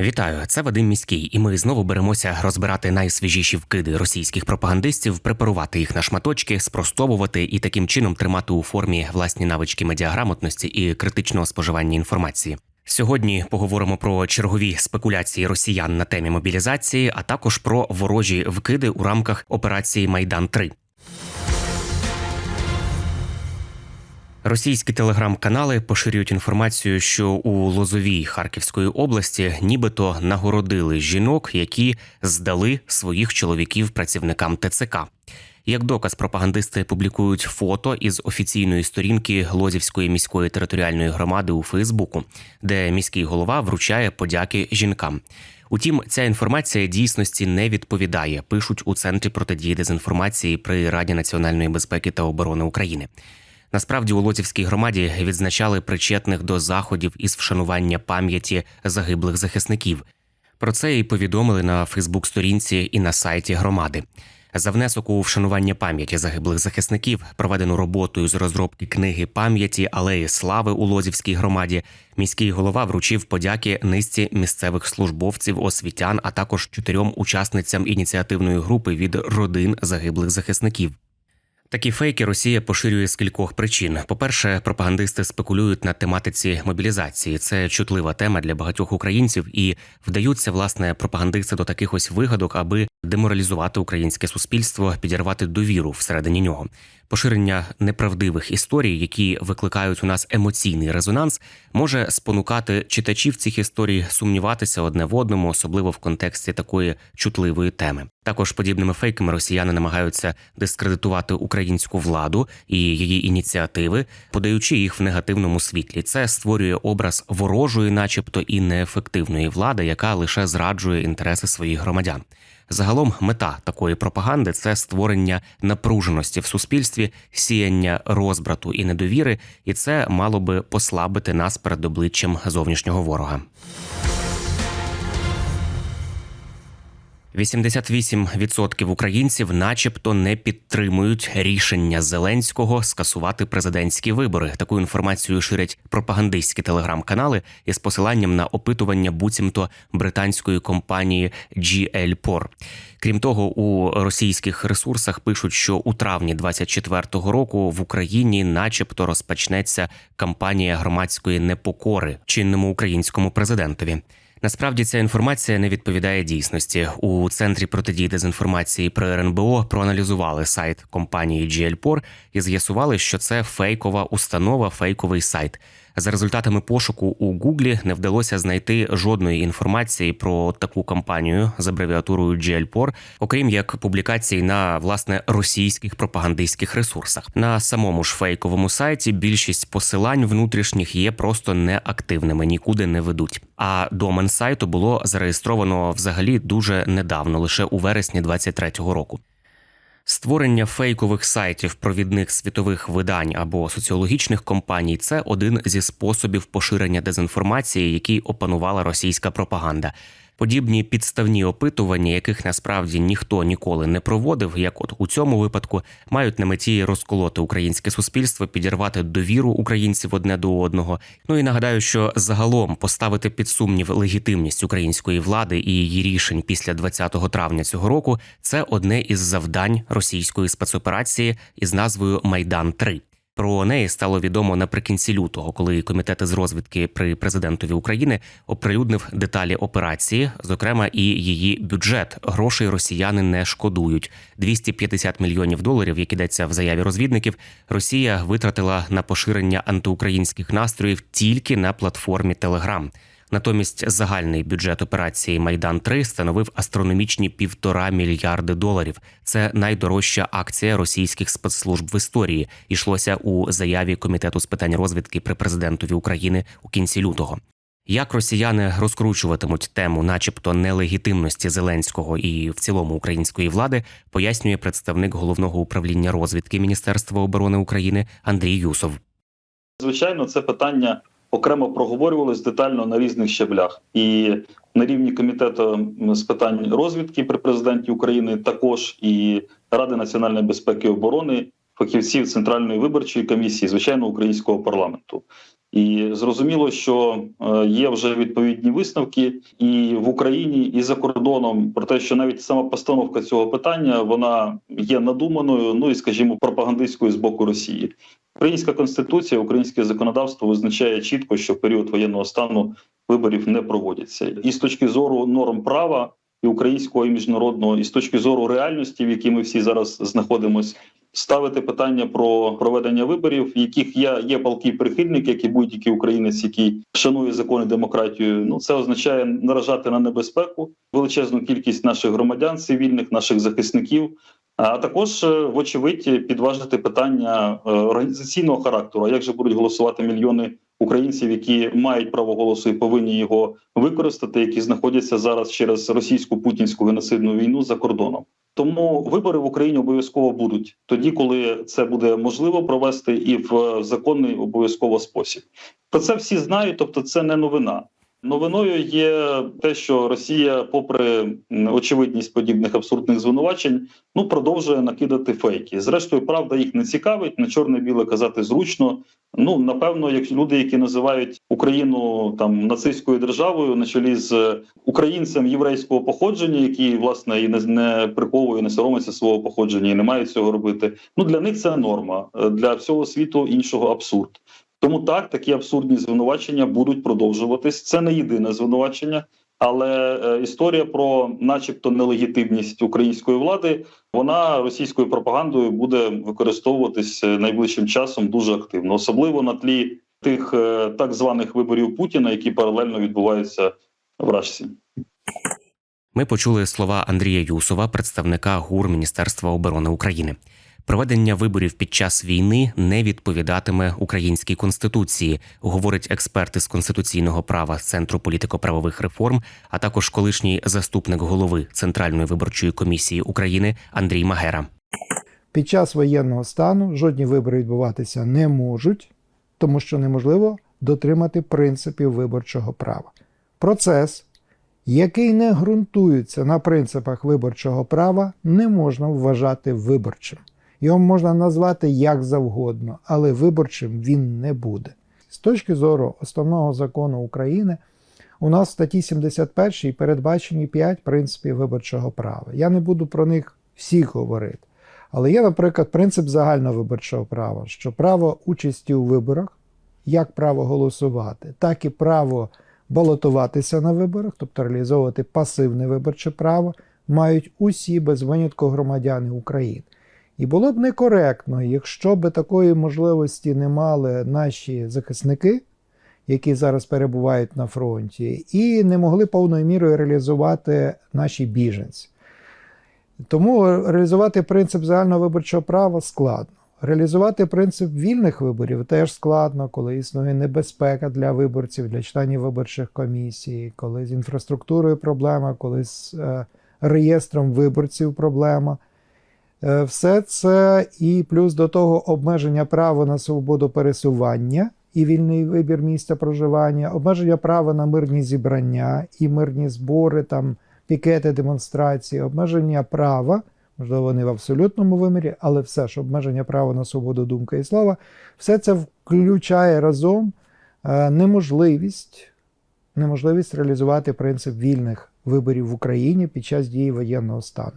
Вітаю, це Вадим Міський, і ми знову беремося розбирати найсвіжіші вкиди російських пропагандистів, препарувати їх на шматочки, спростовувати і таким чином тримати у формі власні навички медіаграмотності і критичного споживання інформації. Сьогодні поговоримо про чергові спекуляції росіян на темі мобілізації, а також про ворожі вкиди у рамках операції Майдан 3 Російські телеграм-канали поширюють інформацію, що у Лозовій Харківської області нібито нагородили жінок, які здали своїх чоловіків працівникам ТЦК. Як доказ, пропагандисти публікують фото із офіційної сторінки Лозівської міської територіальної громади у Фейсбуку, де міський голова вручає подяки жінкам. Утім, ця інформація дійсності не відповідає. Пишуть у центрі протидії дезінформації при Раді національної безпеки та оборони України. Насправді у Лозівській громаді відзначали причетних до заходів із вшанування пам'яті загиблих захисників. Про це і повідомили на Фейсбук-сторінці і на сайті громади. За внесок у вшанування пам'яті загиблих захисників, проведену роботою з розробки книги пам'яті Алеї Слави у Лозівській громаді, міський голова вручив подяки низці місцевих службовців, освітян, а також чотирьом учасницям ініціативної групи від родин загиблих захисників. Такі фейки Росія поширює з кількох причин. По-перше, пропагандисти спекулюють на тематиці мобілізації. Це чутлива тема для багатьох українців, і вдаються власне пропагандисти до таких ось вигадок, аби деморалізувати українське суспільство, підірвати довіру всередині нього. Поширення неправдивих історій, які викликають у нас емоційний резонанс, може спонукати читачів цих історій сумніватися одне в одному, особливо в контексті такої чутливої теми. Також подібними фейками росіяни намагаються дискредитувати українську владу і її ініціативи, подаючи їх в негативному світлі. Це створює образ ворожої, начебто, і неефективної влади, яка лише зраджує інтереси своїх громадян. Загалом мета такої пропаганди це створення напруженості в суспільстві, сіяння розбрату і недовіри, і це мало би послабити нас перед обличчям зовнішнього ворога. 88% українців, начебто, не підтримують рішення Зеленського скасувати президентські вибори. Таку інформацію ширять пропагандистські телеграм-канали із посиланням на опитування буцімто британської компанії GL Por. Крім того, у російських ресурсах пишуть, що у травні 24-го року в Україні, начебто, розпочнеться кампанія громадської непокори чинному українському президентові. Насправді ця інформація не відповідає дійсності. У центрі протидії дезінформації при РНБО проаналізували сайт компанії GLPOR і з'ясували, що це фейкова установа, фейковий сайт. За результатами пошуку у Гуглі не вдалося знайти жодної інформації про таку компанію з абревіатурою GLPOR, окрім як публікацій на власне російських пропагандистських ресурсах. На самому ж фейковому сайті більшість посилань внутрішніх є просто неактивними, нікуди не ведуть. А домен сайту було зареєстровано взагалі дуже недавно, лише у вересні 23-го року. Створення фейкових сайтів провідних світових видань або соціологічних компаній це один зі способів поширення дезінформації, який опанувала російська пропаганда. Подібні підставні опитування, яких насправді ніхто ніколи не проводив, як от у цьому випадку, мають на меті розколоти українське суспільство, підірвати довіру українців одне до одного. Ну і нагадаю, що загалом поставити під сумнів легітимність української влади і її рішень після 20 травня цього року це одне із завдань російської спецоперації із назвою Майдан 3 про неї стало відомо наприкінці лютого, коли комітет із розвідки при президентові України оприлюднив деталі операції, зокрема і її бюджет. Грошей росіяни не шкодують. 250 мільйонів доларів, як ідеться в заяві розвідників, Росія витратила на поширення антиукраїнських настроїв тільки на платформі Телеграм. Натомість загальний бюджет операції Майдан 3 становив астрономічні півтора мільярди доларів. Це найдорожча акція російських спецслужб в історії. Ішлося у заяві комітету з питань розвідки при президентові України у кінці лютого. Як росіяни розкручуватимуть тему, начебто нелегітимності Зеленського і в цілому української влади, пояснює представник головного управління розвідки Міністерства оборони України Андрій Юсов. Звичайно, це питання окремо проговорювалось детально на різних щаблях, і на рівні комітету з питань розвідки при президенті України, також і Ради національної безпеки і оборони, фахівців Центральної виборчої комісії, звичайно, українського парламенту. І зрозуміло, що е, є вже відповідні висновки і в Україні, і за кордоном про те, що навіть сама постановка цього питання вона є надуманою, ну і скажімо, пропагандистською з боку Росії. Українська конституція, українське законодавство визначає чітко, що в період воєнного стану виборів не проводяться. І з точки зору норм права і українського і міжнародного, і з точки зору реальності, в якій ми всі зараз знаходимося, ставити питання про проведення виборів, яких я є палкий прихильник, як і будь-який українець, який шанує закони демократію. Ну це означає наражати на небезпеку величезну кількість наших громадян, цивільних, наших захисників. А також, е, вочевидь, підважити питання е, організаційного характеру. Як же будуть голосувати мільйони українців, які мають право голосу і повинні його використати, які знаходяться зараз через російську путінську геноцидну війну за кордоном? Тому вибори в Україні обов'язково будуть тоді, коли це буде можливо провести, і в е, законний обов'язково спосіб. Про це всі знають, тобто це не новина. Новиною є те, що Росія, попри очевидність подібних абсурдних звинувачень, ну продовжує накидати фейки. Зрештою, правда їх не цікавить, на чорне-біле казати зручно. Ну напевно, як люди, які називають Україну там нацистською державою, на чолі з українцем єврейського походження, який власне і не, не приховує, не соромиться свого походження і не має цього робити. Ну для них це норма, для всього світу іншого абсурд. Тому так такі абсурдні звинувачення будуть продовжуватись. Це не єдине звинувачення, але е, історія про, начебто, нелегітимність української влади, вона російською пропагандою буде використовуватись е, найближчим часом дуже активно, особливо на тлі тих е, так званих виборів Путіна, які паралельно відбуваються в Рашці. Ми почули слова Андрія Юсова, представника ГУР Міністерства оборони України. Проведення виборів під час війни не відповідатиме українській конституції, говорить експерт із конституційного права Центру політико-правових реформ, а також колишній заступник голови Центральної виборчої комісії України Андрій Магера. Під час воєнного стану жодні вибори відбуватися не можуть, тому що неможливо дотримати принципів виборчого права. Процес, який не ґрунтується на принципах виборчого права, не можна вважати виборчим. Його можна назвати як завгодно, але виборчим він не буде. З точки зору основного закону України, у нас в статті 71 передбачені 5 принципів виборчого права. Я не буду про них всіх говорити. Але є, наприклад, принцип загальновиборчого права, що право участі у виборах, як право голосувати, так і право балотуватися на виборах, тобто реалізовувати пасивне виборче право, мають усі без винятку громадяни України. І було б некоректно, якщо б такої можливості не мали наші захисники, які зараз перебувають на фронті, і не могли повною мірою реалізувати наші біженці. Тому реалізувати принцип загального виборчого права складно. Реалізувати принцип вільних виборів теж складно, коли існує небезпека для виборців, для членів виборчих комісій, коли з інфраструктурою проблема, коли з е, реєстром виборців проблема. Е, все це і плюс до того обмеження права на свободу пересування і вільний вибір місця проживання, обмеження права на мирні зібрання і мирні збори, там пікети, демонстрації, обмеження права, можливо, не в абсолютному вимірі, але все ж обмеження права на свободу думки і слова, все це включає разом е, неможливість, неможливість реалізувати принцип вільних виборів в Україні під час дії воєнного стану.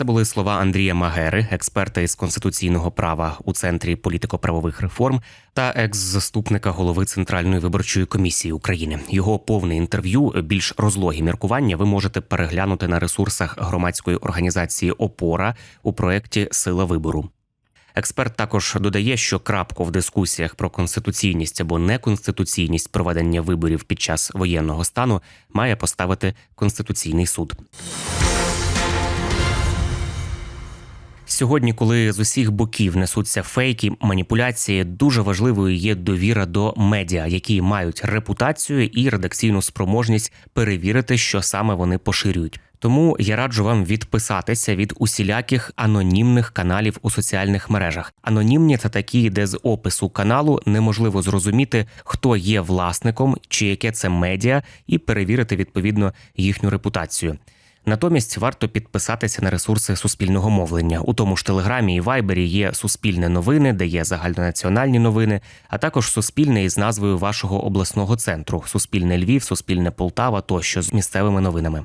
Це були слова Андрія Магери, експерта із конституційного права у центрі політико-правових реформ та екс-заступника голови Центральної виборчої комісії України. Його повне інтерв'ю, більш розлогі міркування, ви можете переглянути на ресурсах громадської організації Опора у проєкті Сила вибору. Експерт також додає, що крапку в дискусіях про конституційність або неконституційність проведення виборів під час воєнного стану має поставити Конституційний суд. Сьогодні, коли з усіх боків несуться фейки, маніпуляції, дуже важливою є довіра до медіа, які мають репутацію і редакційну спроможність перевірити, що саме вони поширюють. Тому я раджу вам відписатися від усіляких анонімних каналів у соціальних мережах. Анонімні це такі, де з опису каналу неможливо зрозуміти, хто є власником чи яке це медіа, і перевірити відповідно їхню репутацію. Натомість варто підписатися на ресурси суспільного мовлення. У тому ж телеграмі і вайбері є суспільне новини, де є загальнонаціональні новини, а також суспільне із назвою вашого обласного центру Суспільне Львів, Суспільне Полтава тощо з місцевими новинами.